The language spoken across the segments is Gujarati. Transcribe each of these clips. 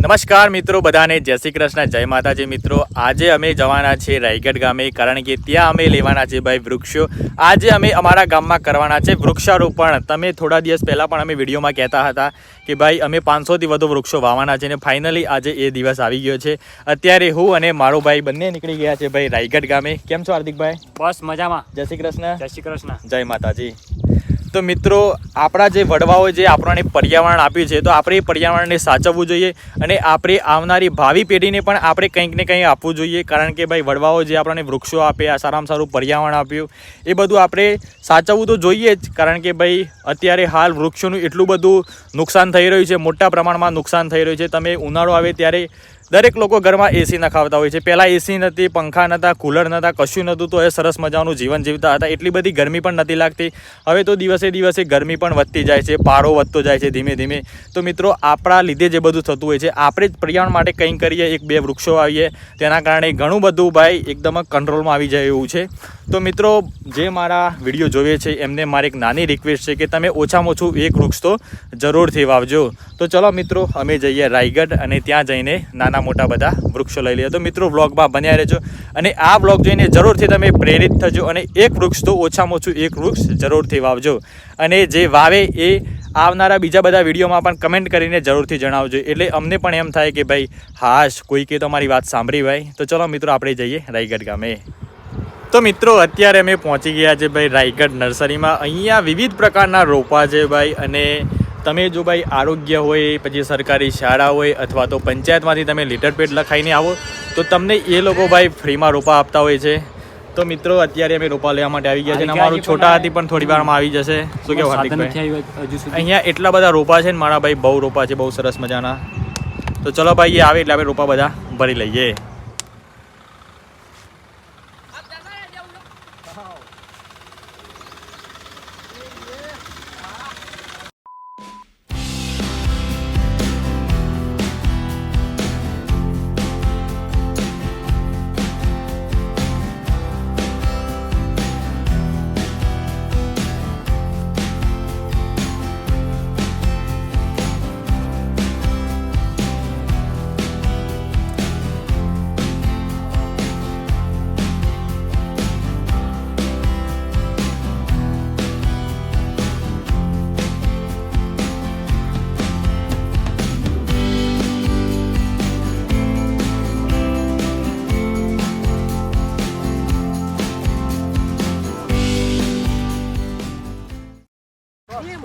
નમસ્કાર મિત્રો બધાને જય શ્રી કૃષ્ણ જય માતાજી મિત્રો. આજે અમે જવાના છે રાયગઢ ગામે કારણ કે ત્યાં અમે લેવાના છે ભાઈ વૃક્ષો. આજે અમે અમારા ગામમાં કરવાના છે વૃક્ષારોપણ. તમે થોડા દિવસ પહેલાં પણ અમે વિડીયોમાં કહેતા હતા કે ભાઈ અમે પાંચસોથી વધુ વૃક્ષો વાવવાના છે અને ફાઇનલી આજે એ દિવસ આવી ગયો છે. અત્યારે હું અને મારો ભાઈ બંને નીકળી ગયા છે ભાઈ રાયગઢ ગામે. કેમ છો હાર્દિકભાઈ? બસ મજામાં. જય શ્રી કૃષ્ણ. જય શ્રી કૃષ્ણ. જય માતાજી. તો મિત્રો, આપણા જે વડવાઓ જે આપણને પર્યાવરણ આપ્યું છે, તો આપણે પર્યાવરણને સાચવવું જોઈએ અને આપણે આવનારી ભાવિ પેઢીને પણ આપણે કંઈક ને કંઈ આપવું જોઈએ. કારણ કે ભાઈ, વડવાઓ જે આપણને વૃક્ષો આપ્યા સારામાં સારું પર્યાવરણ આપ્યું, એ બધું આપણે સાચવવું તો જોઈએ જ. કારણ કે ભાઈ, અત્યારે હાલ વૃક્ષોનું એટલું બધું નુકસાન થઈ રહ્યું છે, મોટા પ્રમાણમાં નુકસાન થઈ રહ્યું છે. તમે ઉનાળો આવે ત્યારે દરેક લોકો ઘરમાં એસી નખાવતા હોય છે. પહેલાં એસી નથી પંખા નહોતા કુલર નહોતા કશું નહોતું તો એ સરસ મજાનું જીવન જીવતા હતા. એટલી બધી ગરમી પણ નથી લાગતી. હવે તો દિવસે દિવસે ગરમી પણ વધતી જાય છે. પારો વધતો જાય છે ધીમે ધીમે. તો મિત્રો, આપણા લીધે જે બધું થતું હોય છે, આપણે જ પર્યાવરણ માટે કંઈ કરીએ, એક બે વૃક્ષો આવીએ. તેના કારણે ઘણું બધું ભાઈ એકદમ કંટ્રોલમાં આવી જાય એવું છે. તો મિત્રો, જે મારા વીડિયો જોઈએ છે, એમને મારી એક નાની રિક્વેસ્ટ છે કે તમે ઓછામાં ઓછું એક વૃક્ષ તો જરૂરથી વાવજો. તો ચલો મિત્રો, અમે જઈએ રાયગઢ અને ત્યાં જઈને નાના મોટા બધા વૃક્ષો લઈ લઈએ. તો મિત્રો, વ્લોગમાં બન્યા રહેજો અને આ વ્લોગ જોઈને જરૂરથી તમે પ્રેરિત થજો અને એક વૃક્ષ તો ઓછામાં ઓછું એક વૃક્ષ જરૂરથી વાવજો. અને જે વાવે એ આવનારા બીજા બધા વિડીયોમાં પણ કમેન્ટ કરીને જરૂરથી જણાવજો. એટલે અમને પણ એમ થાય કે ભાઈ, હાશ કોઈ કે મારી વાત સાંભળી ભાઈ. તો ચલો મિત્રો, આપણે જઈએ રાયગઢ ગામે. તો મિત્રો અત્યારે અમે પહોંચી ગયા છે ભાઈ રાયગઢ નર્સરીમાં. અહીંયા વિવિધ પ્રકારના રોપા છે ભાઈ અને તમે જો ભાઈ આરોગ્ય હોય પછી સરકારી શાળા હોય અથવા તો પંચાયતમાંથી તમે લીટર પેડ લખાઈને આવો તો તમને એ લોકો ભાઈ ફ્રીમાં રોપા આપતા હોય છે. તો મિત્રો અત્યારે અમે રોપા લેવા માટે આવી ગયા છે અને અમારું છોટા હતી પણ થોડી વારમાં આવી જશે. શું કેવું હાર્દિકભાઈ અહીંયા એટલા બધા રોપા છે ને મારા ભાઈ બહુ રોપા છે બહુ સરસ મજાના. તો ચલો ભાઈ એ આવે એટલે આપણે રોપા બધા ભરી લઈએ.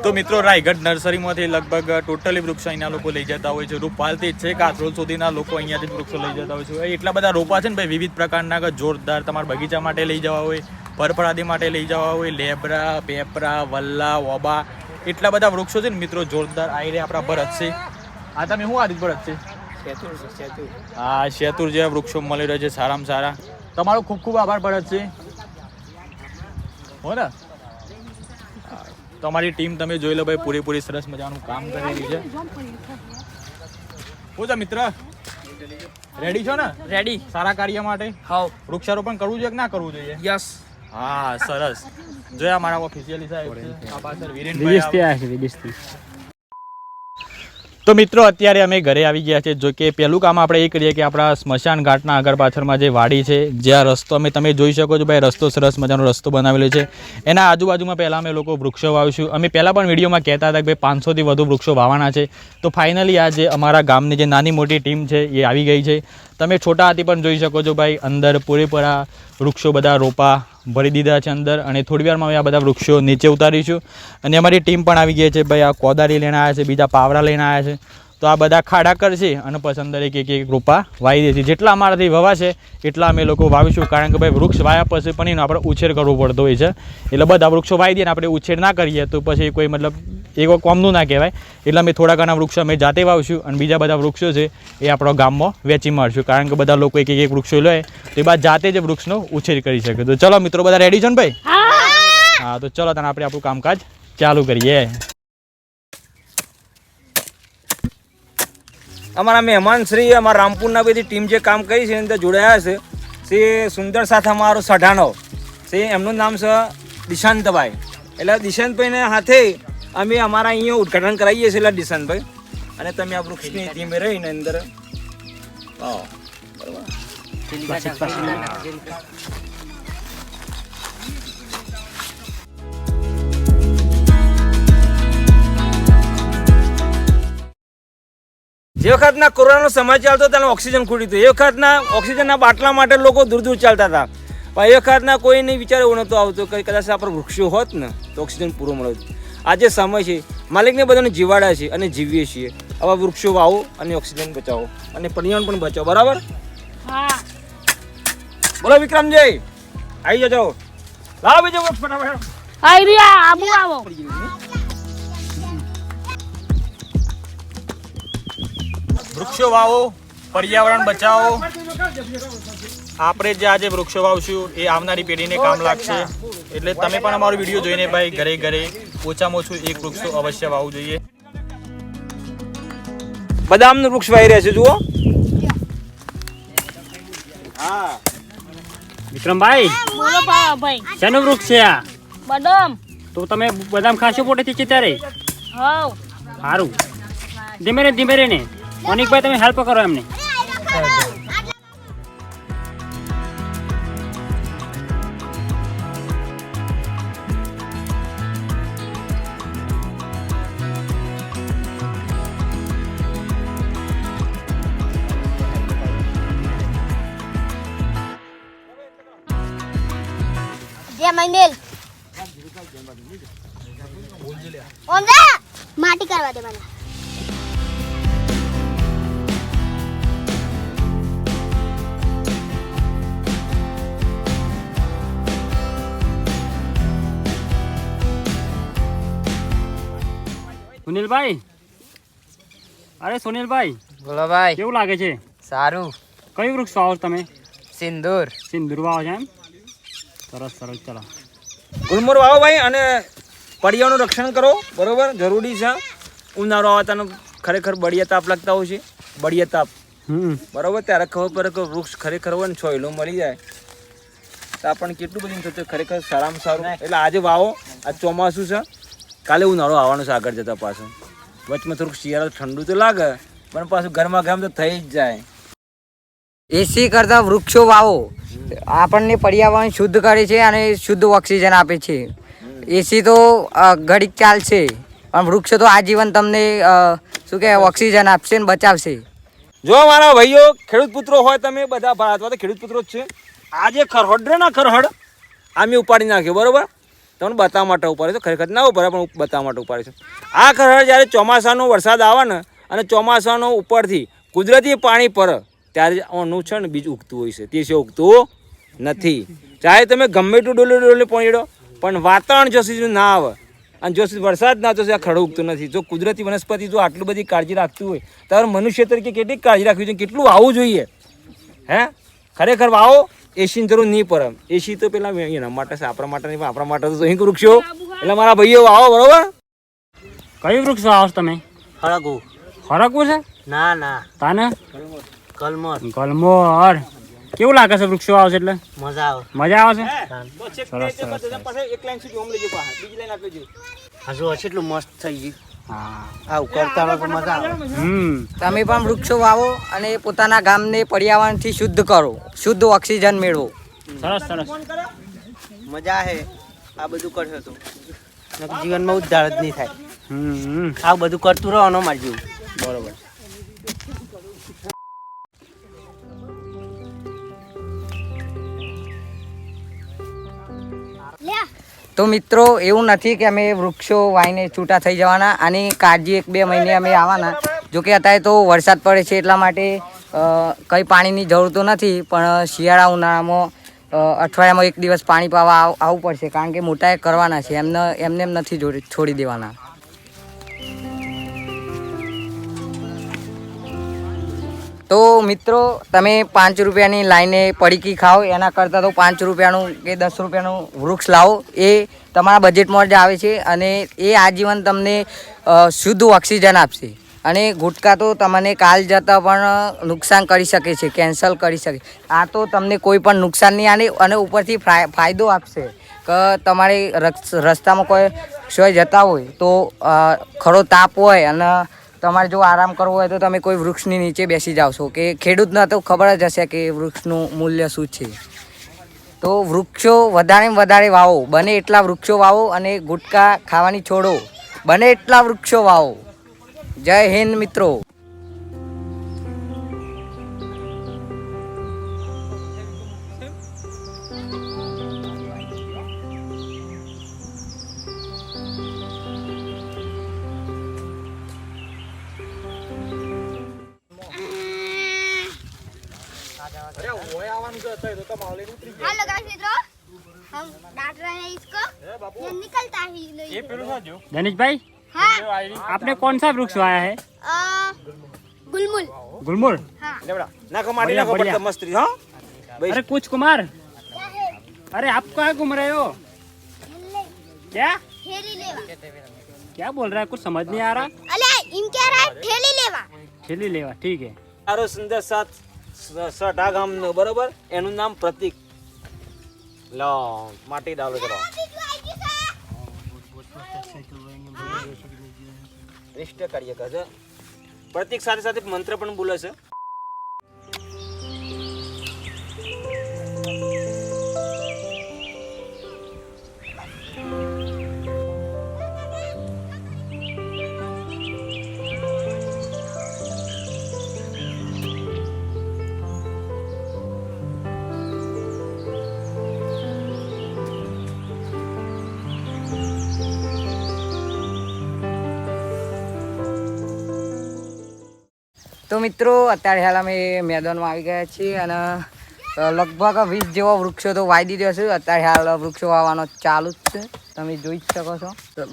તો મિત્રો રાયગઢ નર્સરીમાંથી લગભગ ટોટલી વૃક્ષો અહીંના લોકો લઈ જતા હોય છે. રૂપાલથી છે કાથરોલ સુધીના લોકો અહીંયાથી વૃક્ષો લઈ જતા હોય છે. એટલા બધા રોપા છે ને ભાઈ વિવિધ પ્રકારના જોરદાર તમારા બગીચા માટે લઈ જવા હોય પરપરાદી માટે લઈ જવા હોય લેબરા પેપરા વલ્લા ઓબા એટલા બધા વૃક્ષો છે ને મિત્રો જોરદાર આવી રહ્યા આપણા ભરત છે. આ તમે શું આદિત ભરત છે? હા શેતુર જેવા વૃક્ષો મળી રહ્યા છે સારામાં સારા. તમારો ખૂબ ખૂબ આભાર ભરતસિંહ છે હો ને? તમારી ટીમ તમે જોઈ લો ભાઈ પૂરેપૂરી સરસ મજાનું કામ કરી રહી છે. શું છે મિત્ર? રેડી છો ને? રેડી સારા કાર્ય માટે? હાવ વૃક્ષારોપણ કરવું જોઈએ કે ના કરવું જોઈએ? યસ હા સરસ. જોયા મારા ઓફિશિયલી સાહેબ. આ પાછળ વિરેનભાઈ વિદેશથી આવ્યા છે વિદેશથી તો મિત્રો, અત્યારે અમે ઘરે આવી ગયા છે. જો કે પહેલું કામ આપણે એ કરીએ કે આપણા સ્મશાન ઘાટના આગળ પાછળમાં જે વાડી છે, જ્યાં રસ્તો અમે તમે જોઈ શકો છો ભાઈ, રસ્તો સરસ મજાનો રસ્તો બનાવેલો છે. એના આજુબાજુમાં પહેલાં અમે લોકો વૃક્ષો વાવીશું. અમે પહેલાં પણ વિડીયોમાં કહેતા હતા કે ભાઈ, પાંચસોથી વધુ વૃક્ષો વાવવાના છે. તો ફાઇનલી આ જે અમારા ગામની જે નાની મોટી ટીમ છે, એ આવી ગઈ છે. તમે છોટા હાથી પણ જોઈ શકો છો ભાઈ, અંદર પૂરેપૂરા વૃક્ષો બધા રોપા ભરી દીધા છે અંદર અને થોડી વારમાં અમે આ બધા વૃક્ષો નીચે ઉતારીશું. અને અમારી ટીમ પણ આવી ગઈ છે, ભાઈ આ કોદારી લઈને આવ્યા છે, બીજા પાવરા લઈને આવ્યા છે. તો આ બધા ખાડા કરશે અને પછી અંદર એક એક એક રોપા વાવી દેશે. જેટલા અમારાથી વવાશે એટલા અમે લોકો વાવીશું. કારણ કે ભાઈ વૃક્ષ વાયા પછી પણ એનો આપણે ઉછેર કરવો પડતો હોય છે. એટલે બધા વૃક્ષો વાવી દઈએ ને આપણે ઉછેર ના કરીએ તો પછી કોઈ મતલબ એક કોમનું ના કહેવાય. એટલે અમે થોડા ઘણા વૃક્ષો અમે જાતે વાવશું અને બીજા બધા વૃક્ષો છે એ આપણો ગામમાં વેચી મારશું. કારણ કે બધા લોકો એક એક એક વૃક્ષો લે તો એ બાદ જાતે જ વૃક્ષનો ઉછેર કરી શકે. તો ચલો મિત્રો બધા રેડી છો ને ભાઈ? હા. તો ચલો તને આપણે આપણું કામકાજ ચાલુ કરીએ. અમારા મહેમાન શ્રી અમારા રામપુરના બધી ટીમ જે કામ કરી છે એની અંદર જોડાયા છે. તે સુંદર સાથે અમારો સઢાણો. છે એમનું નામ છે દિશાંતભાઈ. એટલે દિશાંતભાઈને હાથે અમે અમારા અહીંયા ઉદઘાટન કરાવીએ છીએ દિશાંતભાઈ અને તમે આ વૃક્ષની ધીમે રહીને અંદર બરોબર. જે વખતના કોરોનાનો સમય ચાલતો તેનો ઓક્સિજન ખૂટી હતું એ વખતના ઓક્સિજનના બાટલા માટે લોકો દૂર દૂર ચાલતા હતા. પણ એ વખતના કોઈને વિચાર એવું નહોતો આવતો કે કદાચ આપણે વૃક્ષો હોત ને તો ઓક્સિજન પૂરો મળે આજે સમય છે. માલિકને બધાને જીવાડ્યા છે અને જીવીએ છીએ. આવા વૃક્ષો વાવો અને ઓક્સિજન બચાવો અને પર્યાવરણ પણ બચાવો. બરાબર? હા. બોલો વિક્રમજય આવી જજો લાવો બીજો વૃક્ષ ફટાફટ. રહ્યા આબુ આવો. વૃક્ષો વાવો પર્યાવરણ બચાવો. આપણે જે આજે વૃક્ષો વાવશું એ આવનારી પેઢીને કામ લાગશે. એટલે તમે પણ અમારો વીડિયો જોઈને ભાઈ ઘરે ઘરે ઓછામાં ઓછું એક વૃક્ષો અવશ્ય વાવવું જોઈએ. બદામનું વૃક્ષ વાવી રહ્યા છે જુઓ. હા. વિક્રમભાઈ બોલો ભાઈ. શેનું વૃક્ષ છે આ? બદામ. તો તમે બદામ ખાશો પોટેથી છે ત્યારે? સારું ધીમે રે ધીમે રે ને. મનિકભાઈ તમે હેલ્પ કરો એમને. જય મૈનેલ માટી કરવા દે મને. સુનિલભાઈ? અરે સુનિલભાઈ બોલો ભાઈ. કેવું લાગે છે? સારું. કયું વૃક્ષ વાવો છો તમે? સિંદૂર. સિંદૂર વાવો છે એમ? સરસ સરસ ચલો. ગુલમોર વાવો ભાઈ અને પડિયાનું રક્ષણ કરો બરોબર? જરૂરી છે. ઉનાળો આવતાનો ખરેખર બળિયા તાપ લાગતા હોય છે. બળિયા તાપ હમ. બરોબર? ત્યારે ખબર પડે કે વૃક્ષ ખરેખર હોય ને છોયલો મળી જાય. તો આપણને કેટલું બધું થતું ખરેખર સારામાં સારું. એટલે આજે વાવો. આ ચોમાસું છે. કાલે ઉનાળો આવવાનો છે આગળ જતા પાછું. વચમાં થોડુંક શિયાળો ઠંડુ તો લાગે પણ પાછું ગરમા ગરમ તો થઈ જ જાય. એસી કરતા વૃક્ષો વાવો. આપણને પર્યાવરણ શુદ્ધ કરે છે અને શુદ્ધ ઓક્સિજન આપે છે. એસી તો ઘડીક ચાલશે પણ વૃક્ષ તો આજીવન તમને શું કહેવાય, ઓક્સિજન આપશે ને બચાવશે. જો મારા ભાઈઓ, ખેડૂત પુત્રો હોય તમે બધા ભારતમાં તો ખેડૂત પુત્રો જ છે. આજે ખરહડ રે ના ખરહડ? આ મેં ઉપાડી નાખ્યો, બરોબર? તમને બતાવવા માટે ઉપાડે છે. ખરેખર ના ઉપાડે પણ બતાવવા માટે ઉપાડ્યો છે. આ ખરહડ જ્યારે ચોમાસાનો વરસાદ આવે ને, અને ચોમાસાનો ઉપરથી કુદરતી પાણી પર, ત્યારે આનું છે ને બીજ ઉગતું હોય છે. તે છે ઉગતું નથી. ચાહે તમે ગમે એટલું ડોલે ડોલે પહોંચડો પણ વાતાવરણ જો સુધી ના આવે. અને જો વરસાદ ના તો આ ખડો ઉગતું નથી. જો કુદરતી વનસ્પતિ જો આટલી બધી કાળજી રાખતી હોય ત્યારે મનુષ્ય તરીકે કેટલી કાળજી રાખવી જોઈએ? કેટલું આવવું જોઈએ? હે? ખરેખર વાવો એસીની જરૂર નહીં પડે એસી તો પેલા એના માટે છે આપણા માટે નહીં પણ આપણા માટે તો અહીં વૃક્ષો. એટલે મારા ભાઈઓ વાવો બરોબર? કયું વૃક્ષ વાવો તમે? હળગુ ફરકવું છે? ના ના. તાને? કલમોર. ગલમોર કેવું લાગે છે વૃક્ષો આવશે છે એટલે? મજા આવે. મજા આવે છે? સરસ, સરસ, એક લાઈન સુધી ઓમ લેજો પાછા. બીજી લાઈન આપી દેજો હજુ હશે એટલું મસ્ત થઈ ગયું. હા. આવું કરતા હોય તો મજા આવે. હમ. તમે પણ વૃક્ષો વાવો અને પોતાના ગામને પર્યાવરણથી શુદ્ધ કરો. શુદ્ધ ઓક્સિજન મેળવો. સરસ સરસ. મજા આવે આ બધું કરશો તો. જીવનમાં ઉદ્ધાર જ નહીં થાય. હમ આ બધું કરતું રહો મારી જીવ બરોબર. તો મિત્રો, એવું નથી કે અમે વૃક્ષો વાઈને છૂટા થઈ જવાના. આની કાળજી એક બે મહિને અમે આવવાના. જોકે અત્યારે તો વરસાદ પડે છે એટલા માટે કંઈ પાણીની જરૂર તો નથી, પણ શિયાળા ઉનાળામાં અઠવાડિયામાં એક દિવસ પાણી પાવા આવ- આવવું પડશે. કારણ કે મોટા કરવાના છે. એમને એમને એમ નથી છોડી દેવાના. તો મિત્રો, તમે પાંચ રૂપિયાની લાઈને પડીકી ખાઓ. એના કરતાં તો પાંચ રૂપિયાનું કે દસ રૂપિયાનું વૃક્ષ લાવો. એ તમારા બજેટમાં જ આવે છે અને એ આજીવન તમને શુદ્ધ ઓક્સિજન આપશે. અને ગુટકા તો તમને કાલ જતાં પણ નુકસાન કરી શકે છે, કેન્સલ કરી શકે. આ તો તમને કોઈ પણ નુકસાન નહીં આને, અને ઉપરથી ફાય- ફાયદો આપશે. કે, તમારે રસ્તામાં કોઈ ક્ષય જતા હોય તો ખરો તાપ હોય અને તમારે જો આરામ કરવો હોય તો તમે કોઈ વૃક્ષની નીચે બેસી જાઓ છો કે ખેડૂતને તો ખબર જ હશે કે વૃક્ષનું મૂલ્ય શું છે. તો વૃક્ષો વધારે વધારે વાવો. બને એટલા વૃક્ષો વાવો અને ગુટકા ખાવાની છોડો. બને એટલા વૃક્ષો વાવો. જય હિન્દ મિત્રો. हेलो हम डांट रहे हैं इसको। ये निकलता ये धनिश भाई हाँ। आपने कौन सा वृक्ष आया है? गुलमुल। गुलमुल? हाँ। अरे कुछ कुमार। अरे आप कहाँ घूम रहे हो? क्या? क्या बोल रहा है? कुछ समझ नहीं आ रहा। अरे इनके रहा है ठेली लेवा। ठेली लेवा ठीक है। अरे सुंदर साथ। સ- સટા ગામનો બરોબર? એનું નામ પ્રતિક. લો, માટી ડાલો કરો. રિષ્ટ કરીએ કહે પ્રતિક સાથે સાથે મંત્ર પણ બોલે છે. તો મિત્રો, અત્યારે હાલ અમે મેદાનમાં આવી ગયા છીએ અને લગભગ વીસ જેવા વૃક્ષો તો વાવી દીધો છે. અત્યારે હાલ વૃક્ષો વાવવાનો ચાલુ જ છે. તમે જોઈ જ શકો છો.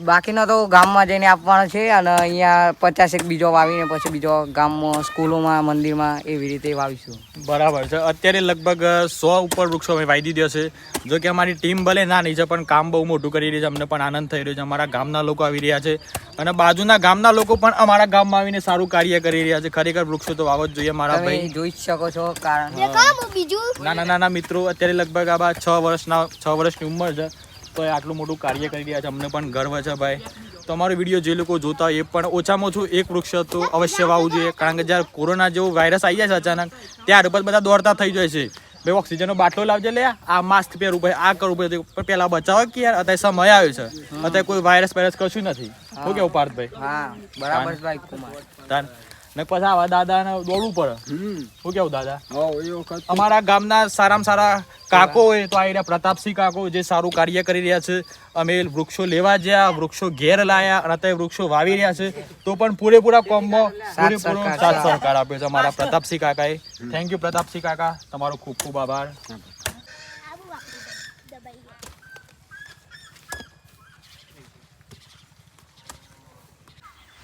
બાકીનો તો ગામમાં જઈને આપવાનો છે અને અહીંયા પચાસેક બીજો વાવીને પછી બીજો ગામમાં સ્કૂલોમાં મંદિરમાં એવી રીતે વાવીશું. બરાબર છે. અત્યારે લગભગ સો ઉપર વૃક્ષો અમે વાવી દીધો છે. જો કે અમારી ટીમ ભલે ના નહીં છે પણ કામ બહુ મોટું કરી રહ્યું છે. અમને પણ આનંદ થઈ રહ્યો છે. અમારા ગામના લોકો આવી રહ્યા છે. અને બાજુના ગામના લોકો પણ અમારા ગામમાં આવીને સારું કાર્ય કરી રહ્યા છે. ખરેખર વૃક્ષો તો વાવો જ જોઈએ મારા ભાઈ. જોઈ જ શકો છો કારણ ના નાના ના મિત્રો. અત્યારે લગભગ આ છ વર્ષના છ વર્ષની ઉંમર છે. તો આટલું મોટું કાર્ય કરી રહ્યા છે. અમને પણ ગર્વ છે ભાઈ. તમારો વીડિયો જે લોકો જોતા એ પણ ઓછામાં ઓછું એક વૃક્ષ તો અવશ્ય વાવવું જોઈએ. કારણ કે જ્યારે કોરોના જેવો વાયરસ આવી જાય છે અચાનક ત્યાર ઉપર બધા દોડતા થઈ જાય છે. ભાઈ ઓક્સિજનનો બાટલો લાવજે લે. આ માસ્ક પહેરવું ભાઈ આ કરવું ભાઈ પણ પેલા બચાવો કે યાર અત્યારે સમય આવ્યો છે. અત્યારે કોઈ વાયરસ વાયરસ કશું નથી. શું કેવું પાર્થભાઈ? હા બરાબર ભાઈ કુમાર. તાન ને પછી આવા દાદાને દોડવું પડે. શું કેવું દાદા? અમારા ગામના સારામાં સારા કાકો હોય તો આ રહ્યા પ્રતાપસિંહ કાકો જે સારું કાર્ય કરી રહ્યા છે. અમે વૃક્ષો લેવા જ્યાં વૃક્ષો ઘેર લાયા અને અત્યારે વૃક્ષો વાવી રહ્યા છે. તો પણ પૂરેપૂરા કોમમાં પૂરેપૂરો સહકાર સાથ સહકાર આપ્યો છે અમારા પ્રતાપસિંહ કાકાએ. થેન્ક યુ પ્રતાપસિંહ કાકા. તમારો ખૂબ ખૂબ આભાર.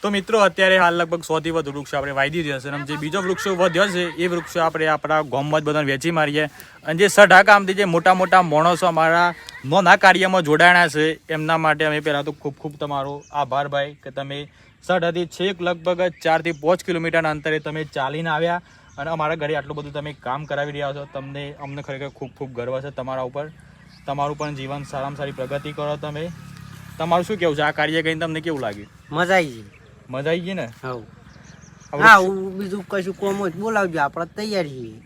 તો મિત્રો, અત્યારે હાલ લગભગ સો થી વધુ વૃક્ષો આપણે વાવી દીધા હશે અને જે બીજો વૃક્ષો વધ્યો છે, એ વૃક્ષો આપણે આપણા ગામમાં જ બધાને વેચી મારીએ. અને જે સઢા કામથી જે મોટા મોટા માણસો અમારા નોના કાર્યમાં જોડાણા છે, એમના માટે અમે પહેલાં તો ખૂબ ખૂબ તમારો આભાર ભાઈ, કે તમે સઢાથી છેક લગભગ ચારથી પાંચ કિલોમીટરના અંતરે તમે ચાલીને આવ્યા અને અમારા ઘરે આટલું બધું તમે કામ કરાવી રહ્યા છો. તમને, અમને ખરેખર ખૂબ ખૂબ ગર્વ છે તમારા ઉપર. તમારું પણ જીવન સારામાં સારી પ્રગતિ કરો તમે. તમારું શું કેવું છે? આ કાર્ય કરીને તમને કેવું લાગ્યું? મજા આવી ગઈ. મજા આવી ગઈ ને? હા હું બીજું કશું કોમ તો બોલાવજો આપણે તૈયાર છીએ.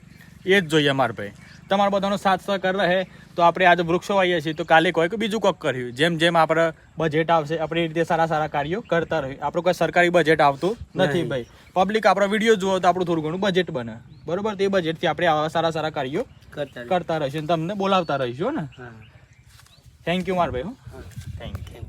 એ જ જોઈએ અમારે ભાઈ. તમારો બધાનો સાથ સહકાર રહે તો આપણે આજે વૃક્ષો વાવીએ છીએ તો કાલે કોઈ બીજું કોક કર્યું. જેમ જેમ આપણે બજેટ આવશે આપણે એ રીતે સારા સારા કાર્યો કરતા રહીએ. આપણું કોઈ સરકારી બજેટ આવતું નથી ભાઈ. પબ્લિક આપણો વીડિયો જુઓ તો આપણું થોડું ઘણું બજેટ બને. બરોબર? તે બજેટથી આપણે આવા સારા સારા કાર્યો કરતા રહીશું તમને બોલાવતા રહીશું ને? થેન્ક યુ માર ભાઈ હો. થેન્ક યુ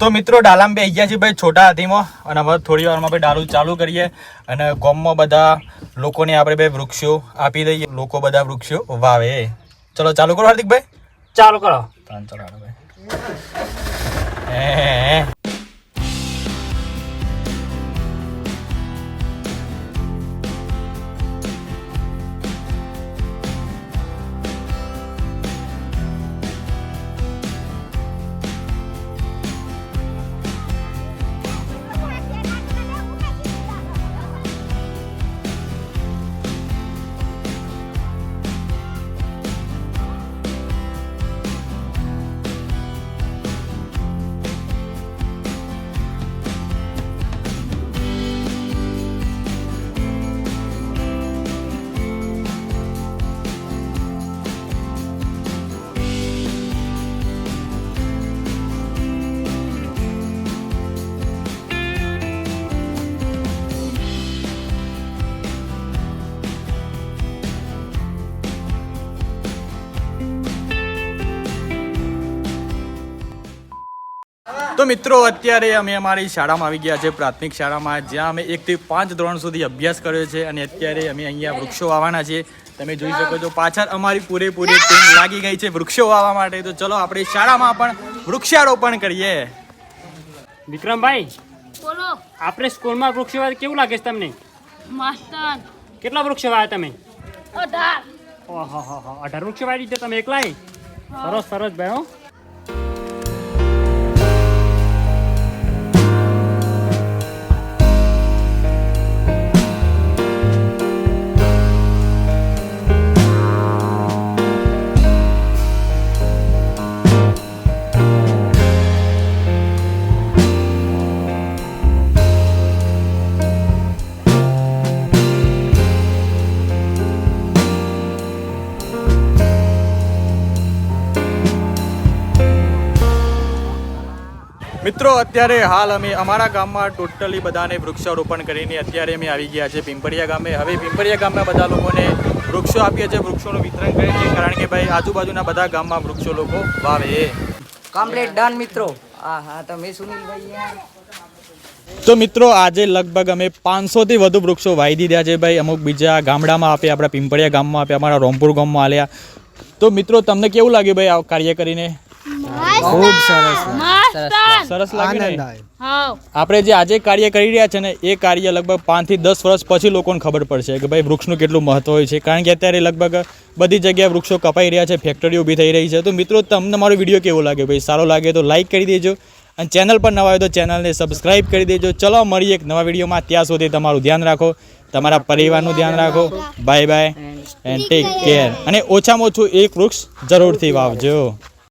તો મિત્રો ડાલામ બે ગયા છે ભાઈ છોટા હાથીમાં. અને હવે થોડી વારમાં ભાઈ ડાલુ ચાલુ કરીએ. અને ગોમમાં બધા લોકોને આપણે બે વૃક્ષો આપી દઈએ. લોકો બધા વૃક્ષો વાવે. ચલો ચાલુ કરો હાર્દિકભાઈ. ચાલો કરો. ચલો ભાઈ. મિત્રો અત્યારે અમે અમારી શાળામાં આવી ગયા છે પ્રાથમિક શાળામાં જ્યાં અમે એકથી પાંચ ધોરણ સુધી અભ્યાસ કર્યો છે અને અત્યારે અમે અહીંયા વૃક્ષો વાવવાના છે તમે જોઈ શકો છો પાછળ અમારી પૂરેપૂરી ટીમ લાગી ગઈ છે વૃક્ષો વાવવા માટે. તો ચલો આપણે શાળામાં પણ વૃક્ષારોપણ કરીએ. વિક્રમભાઈ બોલો. આપણે સ્કૂલમાં વૃક્ષો વાવે કેવું લાગે છે તમને? માસ્ટર કેટલા વૃક્ષો વાવ્યા તમે? અઢાર. ઓહો હો હો. અઢાર વૃક્ષો વાવી દીધા તમે એકલાય? સરસ સરસ ભાઈ મિત્રો અત્યારે હાલ અમે અમારા ગામમાં ટોટલી બધાને વૃક્ષારોપણ કરીને અત્યારે અમે આવી ગયા છે પિંપરિયા ગામે. હવે પિંપરિયા ગામના બધા લોકોને વૃક્ષો આપીએ છીએ વૃક્ષોનું વિતરણ કરીએ છીએ કારણ કે ભાઈ આજુબાજુના બધા ગામમાં વૃક્ષો લોકો વાવે કમ્પ્લીટ ડન મિત્રો. હા હા તમે સુનિલભાઈ તો મિત્રો આજે લગભગ અમે પાંચસોથી વધુ વૃક્ષો વાવી દીધા છે ભાઈ. અમુક બીજા ગામડામાં આપ્યા આપણા પિંપળિયા ગામમાં આપ્યા અમારા રોમપુર ગામમાં આલ્યા. તો મિત્રો તમને કેવું લાગ્યું ભાઈ આ કાર્ય કરીને? ખૂબ સરસ સરસ લાગે ને આપણે જે આજે કાર્ય કરી રહ્યા છે ને એ કાર્ય લગભગ પાંચથી દસ વર્ષ પછી લોકોને ખબર પડશે કે ભાઈ વૃક્ષનું કેટલું મહત્વ હોય છે. કારણ કે અત્યારે લગભગ બધી જગ્યાએ વૃક્ષો કપાઈ રહ્યા છે ફેક્ટરી ઊભી થઈ રહી છે. તો મિત્રો તમને મારો વીડિયો કેવો લાગે? ભાઈ સારો લાગે તો લાઈક કરી દેજો. અને ચેનલ પર નવા હોય તો ચેનલને સબસ્ક્રાઈબ કરી દેજો. ચલો મળીએ એક નવા વિડીયોમાં. ત્યાં સુધી તમારું ધ્યાન રાખો તમારા પરિવારનું ધ્યાન રાખો. Bye bye and take care અને ઓછામાં ઓછું એક વૃક્ષ જરૂરથી વાવજો.